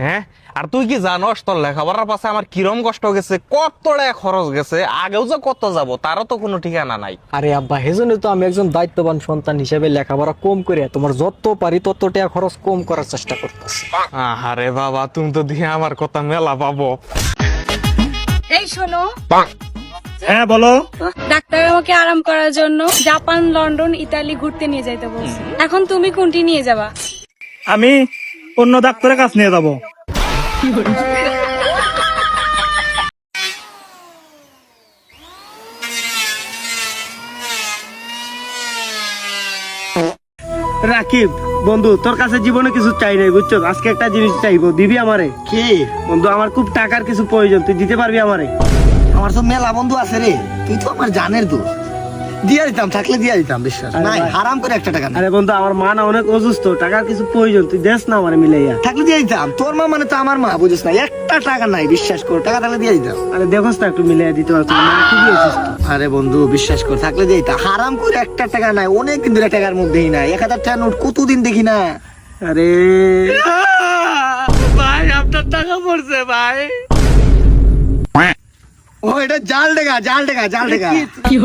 হ্যাঁ? আর তুই কি জানোস তোর লেখাপড়ার পাশে আমার কিরম কষ্ট গেছে কত টাকা খরচ গেছে আগেও যে কত যাব তারও তো কোনো ঠিকানা নাই। আরে আব্বা হেজন্য তো আমি একজন দায়িত্ববান সন্তান হিসেবে লেখাপড়া কম করে তোমার যত পারি তত টাকা খরচ কম করার চেষ্টা করতেছি। আরে বাবা তুমি তো দিয়ে আমার কথা মেলা পাবো। এই শোনো। হ্যাঁ বলো। ডাক্তার আমাকে আরাম করার জন্য জাপান লন্ডন ইতালি ঘুরতে নিয়ে যাইতে বলছে। এখন তুমি কোনটি নিয়ে যাবা? আমি অন্য ডাক্তারের কাছে নিয়ে যাব। রাকিব বন্ধু তোর কাছে জীবনে কিছু চাই নাই বুঝছ? আজকে একটা জিনিস চাইব দিবি আমারে? কি? বন্ধু আমার খুব টাকার কিছু প্রয়োজন তুই দিতে পারবি আমারে? আমার সব মেলা বন্ধু আছে রে তুই তো আমার জানের দোষ দিয়া দিতাম থাকলে দিয়া দিতাম বিশ্বাস। নাই হারাম করে একটা টাকা আরে বন্ধু আমার মা না অনেক অসুস্থ টাকার কিছু প্রয়োজন তুই দেস না আমারে মিলাইয়া। থাকলে দিয়ে দিতাম তোর মা মানে তো আমার মা বুঝিস না একটা টাকা নাই বিশ্বাস কর টাকা থাকলে দিয়ে দিতাম। আরে দেখোস না একটু মিলাইয়া দিতে পারছ মা খুবই অসুস্থ। আরে বন্ধু বিশ্বাস কর থাকলে দিয়ে দিতাম। হারাম করে একটা টাকা নাই অনেক দিন ধরে টাকার মধ্যেই নাই এক হাজার টাকা নোট কতদিন দেখি না। আরে ভাই আপনার টাকা পড়ছে ভাই। ও এটা জাল টাকা জাল টাকা জাল টাকা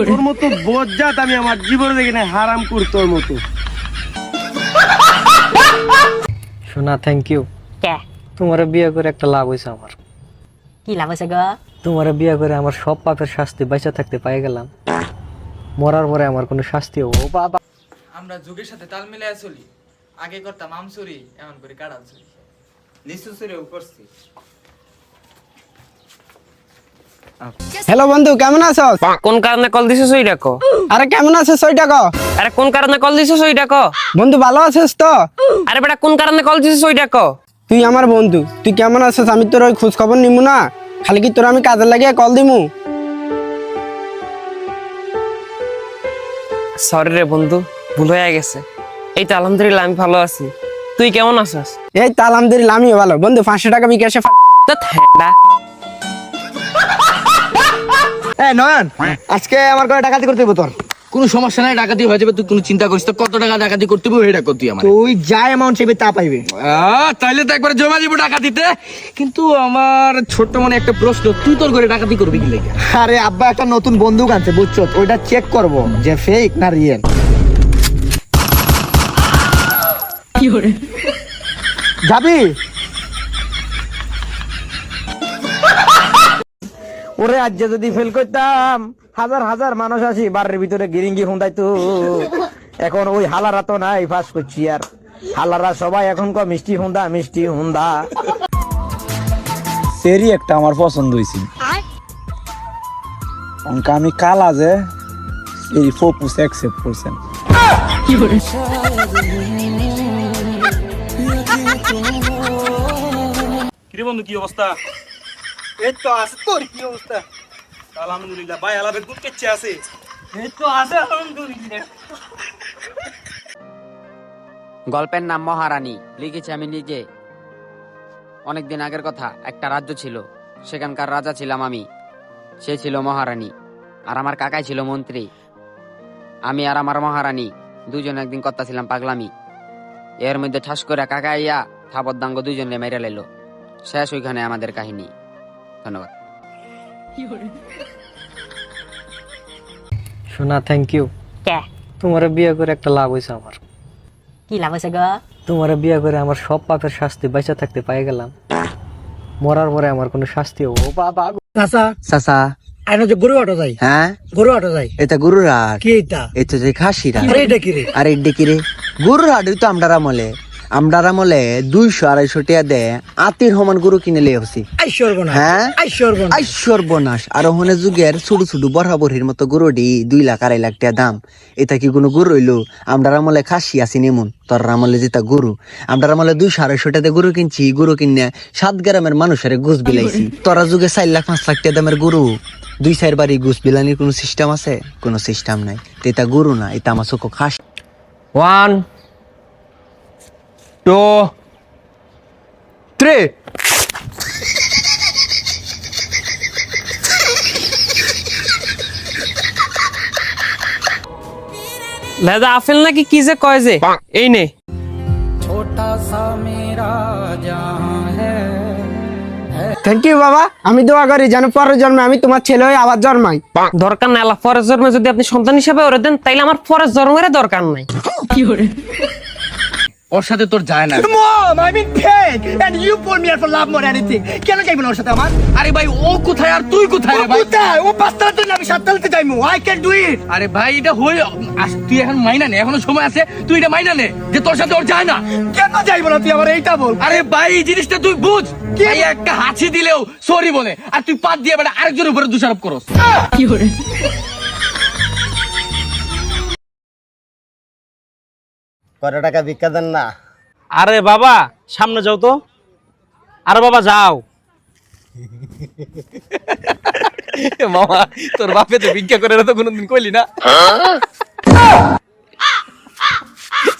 তোর মতো বজ্জাত আমি আমার জীবনে দেখি না হারাম কর তোর মতো। শোনা থ্যাংক ইউ কে? তোমার বিয়ে করে একটা লাভ হয়েছে আমার। কি লাভ হয়েছে গো? তোমার বিয়ে করে আমার সব পাপের শাস্তি বেঁচে থাকতে পাই গেলাম। মরার পরে আমার কোনো শাস্তি ও বাবা। আমরা যুগের সাথে তাল মিলিয়ে চলি। আগে করতাম আমসুরি এমন করে কাড়াল চুরি। লিচু চুরিও করছি। হ্যালো বন্ধু কেমন আছো? কোন কারণে কল দিছিস ওইটা কো আরে কেমন আছো সইটা কো আরে কোন কারণে কল দিছিস ওইটা কো বন্ধু ভালো আছিস তো? আরে বেটা কোন কারণে কল দিছিস ওইটা কো তুই আমার বন্ধু তুই কেমন আছিস? আমি তোর ওই খোঁজ খবর নিমু না? খালি কি তোর আমি কাজে লাগিয়ে কল দিমু? সরি রে বন্ধু ভুল হয়ে গেছে। এই তো আলহামদুলিল্লাহ আমি ভালো আছি। তুই কেমন আছিস? এই তো আলহামদুলিল্লাহ আমিও ভালো। বন্ধু পাঁচশো টাকা বিকাশে তো নয়ন আজকে আমার করে ডাকাতি করতে তোর। কোনো সমস্যা নাই ডাকাতি হয়ে যাবে তুই কোনো চিন্তা করিস তো কত টাকা ডাকাতি করতে হবে সেটা করতে আমার। তুই যা অ্যামাউন্ট চাইবে তা পাইবে। তাইলে তো একবার জমা দিব ডাকাতিতে। কিন্তু আমার ছোট্ট মনে একটা প্রশ্ন তুই তোর করে ডাকাতি করবি কি লেগে? আরে আব্বা একটা নতুন বন্দুক আনছে বুঝছ? ওইটা চেক করব যে ফেক না রিয়েল যাবি? ওরে আজ যদি ফেল করতাম হাজার হাজার মানুষ আসি বাড়ির ভিতরে গিরিঙ্গি হুন্দাই তো এখন ওই হালারা তো নাই ফাঁস করছি আর। হালারা সবাই এখন ক মিষ্টি হুন্দা মিষ্টি হুন্দা সেরি একটা আমার পছন্দ হয়েছে অঙ্কা আমি কালা যে এই ফোপুস অ্যাকসেপ্ট করছেন কিরে বন্ধু কি অবস্থা? এই তো আছে তোর কি অবস্থা? আলহামদুলিল্লাহ ভাই কেচ্ছে আছে। এই তো আছে আলহামদুলিল্লাহ। গল্পের নাম মহারানী লিখেছি আমি নিজে। অনেকদিন আগের কথা একটা রাজ্য ছিল সেখানকার রাজা ছিলাম আমি। সে ছিল মহারানী আর আমার কাকাই ছিল মন্ত্রী। আমি আর আমার মহারানী দুজন একদিন কথা ছিলাম পাগলামি। এর মধ্যে ঠাস করে কাকা ইয়া থাবদাঙ্গ দুজনে মেরে লাইলো। শেষ ওইখানে আমাদের কাহিনী। ধন্যবাদ। শোনা থ্যাংক ইউ কে? তোমার বিয়ে করে একটা লাভ হয়েছে আমার। কি লাভ হয়েছে গো? তোমার বিয়ে করে আমার সব পাপের শাস্তি বেঁচে থাকতে পাই গেলাম। মরার পরে আমার কোনো শাস্তি ও বাবা চাচা। চাচা। আইনো যে গরু অটো যাই হ্যাঁ? গরু অটো যাই এটা গরুর হাট। কি এটা? এটা যে খাসিরা আরে এটা কি রে? আরে এটা কি রে? গরুর হাট তো আমডার আমলে। আমডার আমলে দুইশো আড়াইশো টাকা দে আতির সমান গরু কিনে লিয়ে হসি হ্যাঁ? বনাস আর ওখানে যুগের ছোট ছোট বরহাবরির মতো গরুডি দুই লাখ আড়াই লাখ টাকা দাম। এটা কি কোনো গরু হইল? আমরা আমলে খাসি আসি নেমন তোর আমলে যেটা গরু। আমরার আমলে দুইশো আড়াইশো দিয়ে গরু কিনছি গরু কিনে সাত গ্রামের মানুষের গুছ বিলাইছি। তোরা যুগে চার লাখ পাঁচ লাখ টাকা দামের গরু। দুই চার বাড়ি গুছ বিলানির কোনো সিস্টেম আছে? কোনো সিস্টেম নাই। তো এটা গরু না এটা আমার চোখ খাস ওয়ান two, three. লেদা আফেল নাকি কি যে কয় যে? এই নে। ছোটা সা মেরা জাহান থ্যাংক ইউ বাবা। আমি দোয়া করি যেন পরের জন্মে আমি তোমার ছেলে হয়ে আবার জন্মাই। দরকার নাই আল্লাহ পরের জন্মে যদি আপনি সন্তান হিসেবে ওরে দেন তাইলে আমার পরের জন্মের দরকার নাই। কি ওর সাথে তোর যায় না। Mom I mean fake and you put me for love more anything কেন যাইবো না ওর সাথে আমার? আরে ভাই ও কোথায় আর তুই কোথায় রে ভাই? কোথায়? ও পাঁচতলা তুই আমি সাততলাতে যাইমু। আই ক্যান ডু ইট আরে ভাই এটা হই আস- তুই এখন মাইনা নে এখনও সময় আছে তুই এটা মাইনা নে যে তোর সাথে ওর যায় না। কেন যাইবো না তুই আমার? এইটা বল। আরে ভাই এই জিনিসটা তুই বুঝ। ভাই একটা হাসি দিলেও সরি বলে আর তুই পাত দিয়ে বেটা আরেকজনের উপরে দোষারোপ করস। কত টাকা ভিক্ষা দেন না? আরে বাবা সামনে যাও তো। আরে বাবা যাও। মামা তোর বাপে তো ভিক্ষা করে না তো কোনোদিন কইলি না।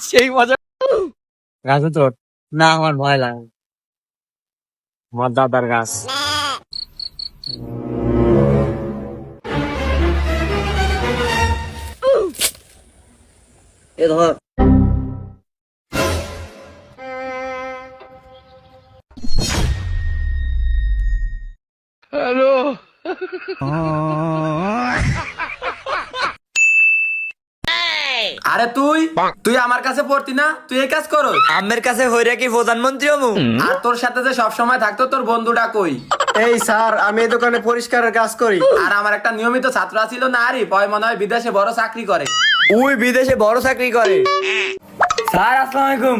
সেই মজা। গাছ তোর না আমার ভয় লাগে। আমার দাদার গাছ। এ ধর। আরে তুই? তুই আমার কাছে পড়তি না? তুই এই কাজ করো আমের কাছে হইরা কি প্রধানমন্ত্রী হমু। আর তোর সাথে যে সব সময় থাকতো তোর বন্ধুটা কই? এই স্যার আমি এই দোকানে পরিষ্কারের কাজ করি। আর আমার একটা নিয়মিত ছাত্র ছিল না আরে পয় মনে হয় বিদেশে বড় চাকরি করে। উই বিদেশে বড় চাকরি করে। স্যার আসসালামু আলাইকুম।